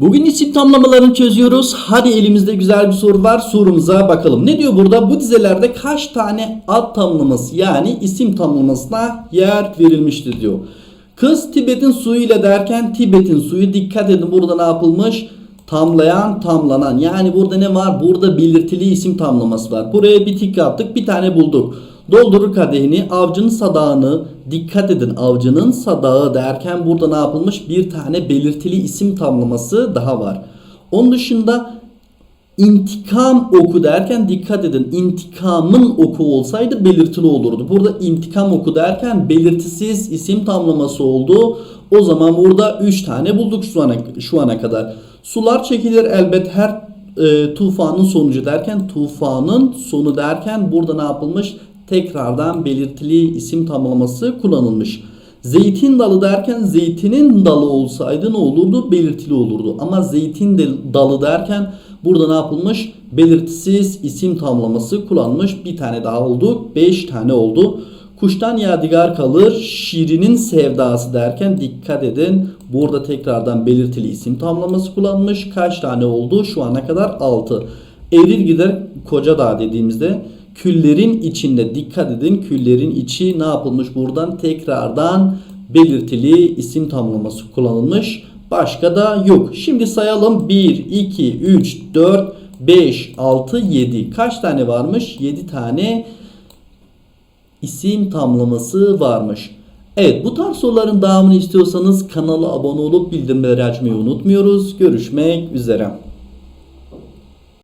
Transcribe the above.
Bugün isim tamlamalarını çözüyoruz. Hadi elimizde güzel bir soru var. Sorumuza bakalım. Ne diyor burada? Bu dizelerde kaç tane ad tamlaması yani isim tamlamasına yer verilmiştir diyor. Kız Tibet'in suyu ile derken Tibet'in suyu dikkat edin burada ne yapılmış? Tamlayan, tamlanan. Yani burada ne var? Burada belirtili isim tamlaması var. Buraya bir tik yaptık. Bir tane bulduk. Doldurur kadehini, avcının sadağını, dikkat edin avcının sadağı derken burada ne yapılmış? Bir tane belirtili isim tamlaması daha var. Onun dışında intikam oku derken dikkat edin intikamın oku olsaydı belirtili olurdu. Burada intikam oku derken belirtisiz isim tamlaması oldu. O zaman burada 3 tane bulduk şu ana, şu ana kadar. Sular çekilir elbet her e, tufanın sonucu derken tufanın sonu derken burada ne yapılmış? Tekrardan belirtili isim tamlaması kullanılmış. Zeytin dalı derken zeytinin dalı olsaydı ne olurdu? Belirtili olurdu. Ama zeytin dalı derken burada ne yapılmış? Belirtisiz isim tamlaması kullanmış. Bir tane daha oldu. Beş tane oldu. Kuştan yadigar kalır. Şirinin sevdası derken dikkat edin. Burada tekrardan belirtili isim tamlaması kullanmış. Kaç tane oldu? Şu ana kadar 6. Erir gider koca dağ dediğimizde küllerin içinde dikkat edin. Küllerin içi ne yapılmış buradan? Tekrardan belirtili isim tamlaması kullanılmış. Başka da yok. Şimdi sayalım. 1, 2, 3, 4, 5, 6, 7. Kaç tane varmış? 7 tane isim tamlaması varmış. Evet bu tarz soruların devamını istiyorsanız kanala abone olup bildirimleri açmayı unutmuyoruz. Görüşmek üzere.